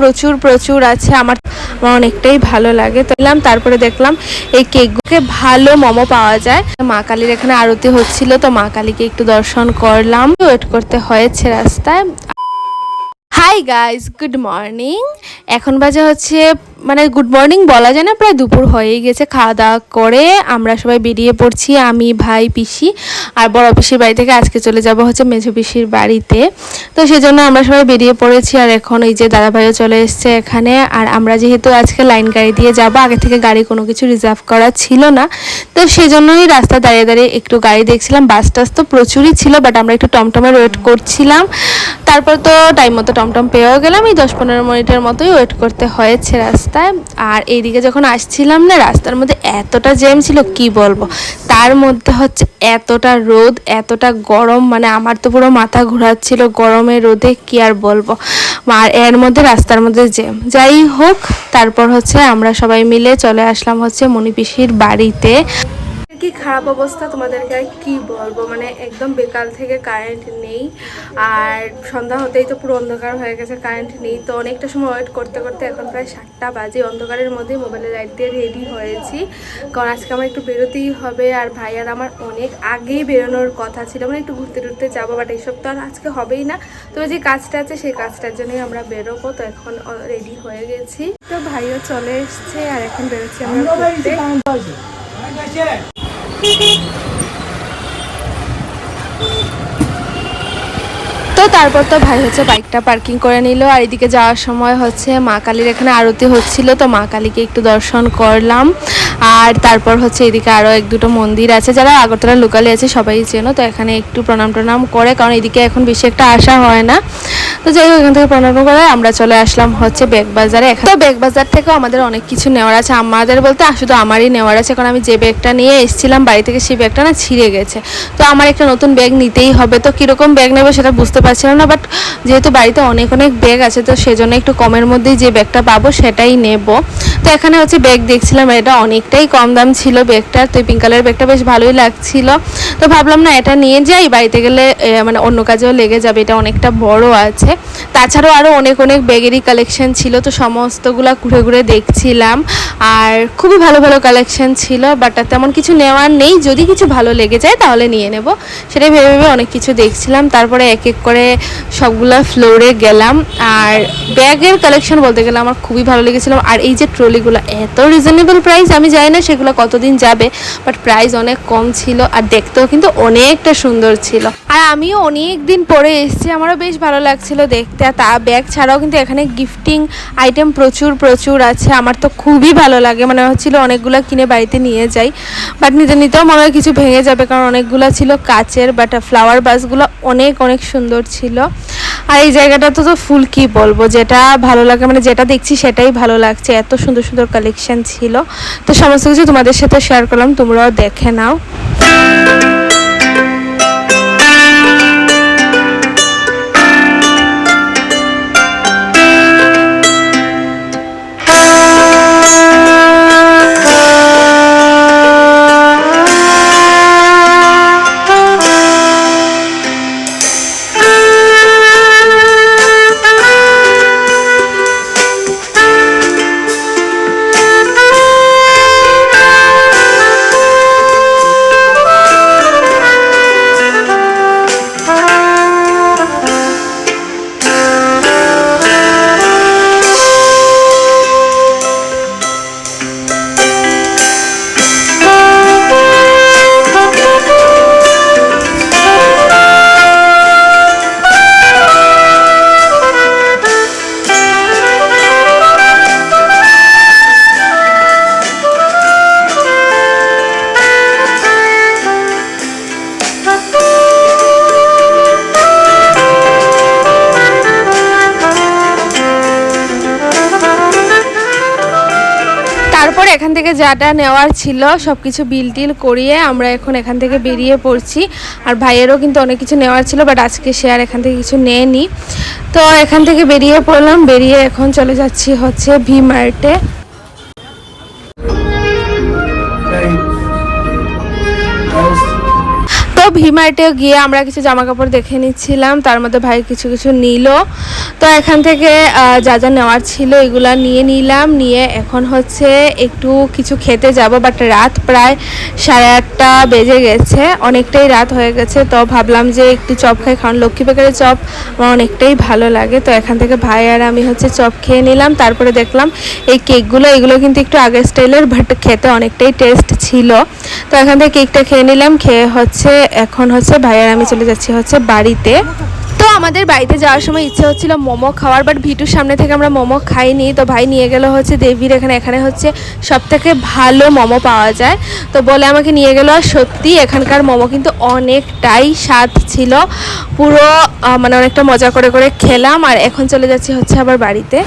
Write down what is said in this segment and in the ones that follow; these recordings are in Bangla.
প্রচুর প্রচুর আছে। আমার অনেকটাই ভালো লাগে। তো এলাম, তারপরে দেখলাম এই কেকগুলোকে ভালো মোমো পাওয়া যায়। মা কালীর এখানে আরতি হচ্ছিল, তো মা কালীকে একটু দর্শন করলাম। ওয়েট করতে হয়েছে রাস্তায়। হাই গাইজ গুড মর্নিং এখন বাজে হচ্ছে মানে গুড মর্নিং বলা যায় না, প্রায় দুপুর হয়েই গেছে। খাওয়া দাওয়া করে আমরা সবাই বেরিয়ে পড়ছি, আমি, ভাই, পিসি আর বড় পিসির বাড়ি থেকে আজকে চলে যাব হচ্ছে মেঝো পিসির বাড়িতে। তো সেজন্য আমরা সবাই বেরিয়ে পড়েছি আর এখন এই যে দাদা ভাইও চলে এসছে এখানে আর আমরা যেহেতু আজকে লাইন গাড়ি দিয়ে যাব, আগে থেকে গাড়ি কোনো কিছু রিজার্ভ করা ছিল না। তো সেজন্যই রাস্তা দাঁড়িয়ে দাঁড়িয়ে একটু গাড়ি দেখছিলাম বাস টাস তো প্রচুরই ছিল বাট আমরা একটু টমটমের ওয়েট করছিলাম। তারপর তো টাইম মতো টমটম পেয়েও গেলাম, এই দশ পনেরো মিনিটের মতোই ওয়েট করতে হয়েছে রাস্তায় আর এইদিকে যখন আসছিলাম না, রাস্তার মধ্যে এতটা জ্যাম ছিল, কি বলব? তার মধ্যে হচ্ছে এতটা রোদ, এতটা গরম মানে আমার তো পুরো মাথা ঘোরাচ্ছিল গরমে রোদে, কি আর বলব? আর এর মধ্যে, রাস্তার মধ্যে জ্যাম। যাই হোক, তারপর হচ্ছে আমরা সবাই মিলে চলে আসলাম হচ্ছে মণিপিসির বাড়িতে। কি খারাপ অবস্থা তোমাদেরকে আর কি বলব? মানে একদম বেকাল থেকে কারেন্ট নেই। আর সন্ধ্যা হতেই তো পুরো অন্ধকার হয়ে গেছে কারেন্ট নেই। তো অনেকটা সময় ওয়েট করতে করতে এখন প্রায় সাতটা বাজে। অন্ধকারের মধ্যেই মোবাইলের লাইট দিয়ে রেডি হয়েছি। কারণ আজকে আমার একটু বেরোতেই হবে। আর ভাই আর আমার অনেক আগেই বেরোনোর কথা ছিল। মানে একটু ঘুরতে টুরতে যাব বাট এইসব তো আর আজকে হবেই না। তো যে কাজটা আছে, সেই কাজটার জন্যই আমরা বেরোবো। তো এখন রেডি হয়ে গেছি। তো ভাইও চলে এসছে, আর এখন বেরোচ্ছি আমরা Beep beep! তো তারপর তো ভাই হচ্ছে বাইকটা পার্কিং করে নিল। আর এদিকে যাওয়ার সময় হচ্ছে মা কালীর এখানে আরতি হচ্ছিল, তো মা কালীকে একটু দর্শন করলাম। আর তারপর হচ্ছে এদিকে আরও এক দুটো মন্দির আছে, যারা আগরতলা লোকালে আছে, সবাই চেনো, তো এখানে একটু প্রণাম টনাম করে, কারণ এদিকে এখন বেশি একটা আসা হয় না। তো যাই হোক, এখান থেকে প্রণাম করে আমরা চলে আসলাম হচ্ছে বেগ বাজারে। এখন তো বেগ বাজার থেকেও আমাদের অনেক কিছু নেওয়ার আছে। আমাদের বলতে শুধু আমারই নেওয়ার আছে, কারণ আমি যে ব্যাগটা নিয়ে এসেছিলাম, বাড়ি থেকে সেই ব্যাগটা না ছিঁড়ে গেছে। তো আমার একটা নতুন ব্যাগ নিতেই হবে, তো কীরকম ব্যাগ নেব সেটা বুঝতে পারছিলাম না বাট যেহেতু বাড়িতে অনেক অনেক ব্যাগ আছে, তো সেজন্য একটু কমের মধ্যেই যে ব্যাগটা পাবো সেটাই নেব। তো এখানে হচ্ছে ব্যাগ দেখছিলাম, এটা অনেকটাই কম দাম ছিল ব্যাগটার তো পিঙ্ক কালারের ব্যাগটা বেশ ভালোই লাগছিল। তো ভাবলাম, না, এটা নিয়ে যাই। বাড়িতে গেলে মানে অন্য কাজেও লেগে যাবে, এটা অনেকটা বড় আছে। তাছাড়াও আরও অনেক অনেক ব্যাগেরই কালেকশন ছিল, তো সমস্তগুলা ঘুরে ঘুরে দেখছিলাম। আর খুবই ভালো ভালো কালেকশন ছিল বাট তেমন কিছু নেওয়ার নেই। যদি কিছু ভালো লেগে যায়, তাহলে নিয়ে নেব। সেটাই ভেবে ভেবে অনেক কিছু দেখছিলাম। তারপরে এক এক করে সবগুলা ফ্লোরে গেলাম। আর ব্যাগের কালেকশন বলতে গেলে আমার খুবই ভালো লেগেছিল। আর এই যে ট্রলিগুলো এত রিজনেবল প্রাইস আমি জানি না সেগুলো কতদিন যাবে বাট প্রাইস অনেক কম ছিল আর দেখতেও কিন্তু অনেকটা সুন্দর ছিল। আর আমিও অনেক দিন পরে এসেছি, আমারও বেশ ভালো লাগছিল দেখতে, আর তা ব্যাগ ছাড়াও কিন্তু এখানে গিফটিং আইটেম প্রচুর প্রচুর আছে, আমার তো খুবই ভালো লাগে মানে হচ্ছিল অনেকগুলো কিনে বাড়িতে নিয়ে যাই বাট নিতে নিতেও মনে হয় কিছু ভেঙে যাবে, কারণ অনেকগুলো ছিল কাচের বাট ফ্লাওয়ার বাসগুলো অনেক অনেক সুন্দর ছিল। আর এই জায়গাটাতে তো ফুল কি বলব? যেটা ভালো লাগে মানে যেটা দেখছি সেটাই ভালো লাগছে। এত সুন্দর সুন্দর কালেকশন ছিল। তো সমস্ত কিছু তোমাদের সাথে শেয়ার করলাম, তোমরাও দেখে নাও। তারপর এখান থেকে যাটা নেওয়ার ছিল সব কিছু বিল টিল করিয়ে আমরা এখন এখান থেকে বেরিয়ে পড়ছি। আর ভাইয়েরও কিন্তু অনেক কিছু নেওয়ার ছিল বাট আজকে সে আর এখান থেকে কিছু নেয়নি। তো এখান থেকে বেরিয়ে পড়লাম, বেরিয়ে এখন চলে যাচ্ছি হচ্ছে ভি মার্টে। ভিমার্টে গিয়ে আমরা কিছু জামা কাপড় দেখে নিচ্ছিলাম, তার মধ্যে ভাই কিছু কিছু নিল। তো এখান থেকে যা যা নেওয়ার ছিল এগুলো নিয়ে নিলাম, নিয়ে এখন হচ্ছে একটু কিছু খেতে যাব বাট রাত প্রায় সাড়ে আটটা বেজে গেছে, অনেকটাই রাত হয়ে গেছে, তো ভাবলাম যে একটু চপ খাই, কারণ লক্ষ্মী বেকারের চপ আমার অনেকটাই ভালো লাগে, তো এখান থেকে ভাই আর আমি হচ্ছে চপ খেয়ে নিলাম, তারপরে দেখলাম এই কেকগুলো, এগুলো কিন্তু একটু আগের স্টাইলের বাট খেতে অনেকটাই টেস্ট ছিল। তো এখান থেকে কেকটা খেয়ে নিলাম, খেয়ে হচ্ছে এখন হচ্ছে ভাই আর আমি চলে যাচ্ছি হচ্ছে বাড়িতে। তো আমাদের বাড়িতে যাওয়ার সময় ইচ্ছে হচ্ছিল মোমো খাওয়ার বাট ভিটুর সামনে থেকে আমরা মোমো খাইনি। তো ভাই নিয়ে গেল হচ্ছে দেবীর এখানে। এখানে হচ্ছে সব থেকে ভালো মোমো পাওয়া যায়। তো বলে আমাকে নিয়ে গেল আর সত্যি এখানকার মোমো কিন্তু অনেকটাই স্বাদ ছিল। পুরো মানে অনেকটা মজা করে করে খেলাম। আর এখন চলে যাচ্ছি হচ্ছে আবার বাড়িতে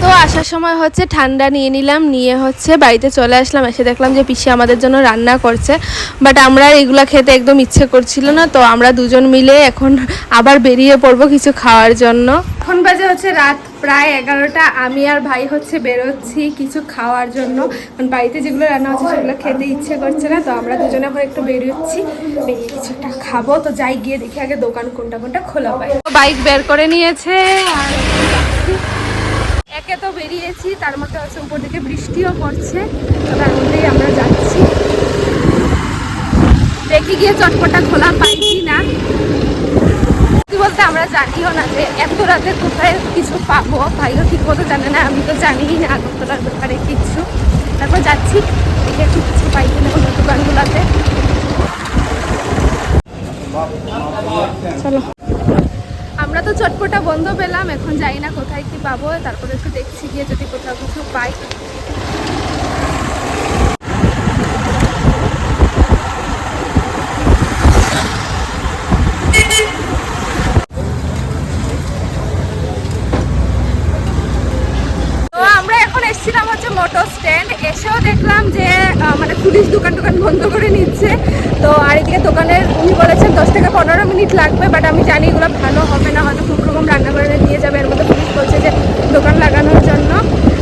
তো আসার সময় হচ্ছে ঠান্ডা নিয়ে নিলাম, নিয়ে হচ্ছে বাড়িতে চলে আসলাম, এসে দেখলাম যে পিসি আমাদের জন্য রান্না করছে। বাট আমরা এগুলা খেতে একদম ইচ্ছে করছিল না, তো আমরা দুজন মিলে এখন আবার বেরিয়ে পড়ব কিছু খাওয়ার জন্য। এখন বাজে হচ্ছে রাত প্রায় এগারোটা, আমি আর ভাই হচ্ছে বেরোচ্ছি কিছু খাওয়ার জন্য। কারণ বাড়িতে যেগুলো রান্না হচ্ছে সেগুলো খেতে ইচ্ছে করছে না, তো আমরা দুজনে এখন একটু বেরোচ্ছি, বেরিয়ে কিছু একটা খাব। তো যাই গিয়ে দেখি আগে দোকান কোনটা কোনটা খোলা পাই বাইক বের করে নিয়েছে আর একে তো বেরিয়েছি, তার মধ্যে হচ্ছে উপর দিকে বৃষ্টিও পড়ছে তো তার মধ্যেই আমরা যাচ্ছি। দেখি গিয়ে চটপটা খোলা পাই কি না বলতে আমরা জানিও না যে এত রাতে কোথায় কিছু পাবো, ভাইও ঠিক মতো জানে না, আমি তো জানিই না আগরতলার ব্যাপারে কিছু। তারপর যাচ্ছি, দেখে একটু কিছু পাই কিনা অন্য দোকানগুলোতে চলো। আমরা তো চটপটা বন্ধ পেলাম, এখন যাই না কোথায় কি পাবো, তারপরে একটু দেখছি গিয়ে যদি কোথাও কিছু পাই। এসেও দেখলাম যে মানে পুলিশ দোকান টোকান বন্ধ করে নিচ্ছে। তো আর এদিকে দোকানের উনি বলেছেন দশ থেকে পনেরো মিনিট লাগবে বাট আমি জানি এগুলো ভালো হবে না, হয়তো খুব রকম রান্না করে নিয়ে যাবে, এর মধ্যে পুলিশ বলছে যে দোকান লাগানোর জন্য।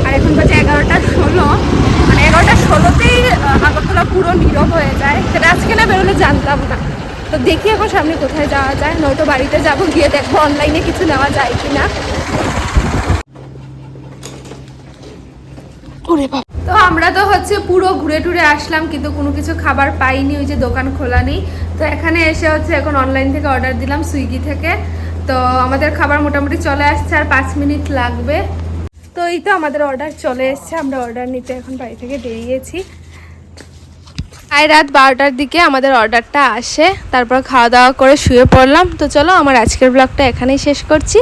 আর এখন বাজে এগারোটা ষোলো। মানে এগারোটা ষোলোতেই আগরতলা পুরো নীরব হয়ে যায়। সেটা আজকে না বেরোলে জানতাম না। তো দেখি এখন সামনে কোথায় যাওয়া যায়, নয়তো বাড়িতে যাব, গিয়ে দেখব অনলাইনে কিছু নেওয়া যায় কিনা। তো আমরা তো হচ্ছে পুরো ঘুরে টুরে আসলাম, কিন্তু কোনো কিছু খাবার পাইনি, ওই যে দোকান খোলা নেই। তো এখানে এসে হচ্ছে এখন অনলাইন থেকে অর্ডার দিলাম সুইগি থেকে। তো আমাদের খাবার মোটামুটি চলে আসছে, আর পাঁচ মিনিট লাগবে। তো এই তো আমাদের অর্ডার চলে এসছে, আমরা অর্ডার নিতে এখন বাড়ি থেকে বেরিয়েছি। আই রাত বারোটার দিকে আমাদের অর্ডারটা আসে, তারপর খাওয়া দাওয়া করে শুয়ে পড়লাম। তো চলো, আমার আজকের ব্লগটা এখানেই শেষ করছি।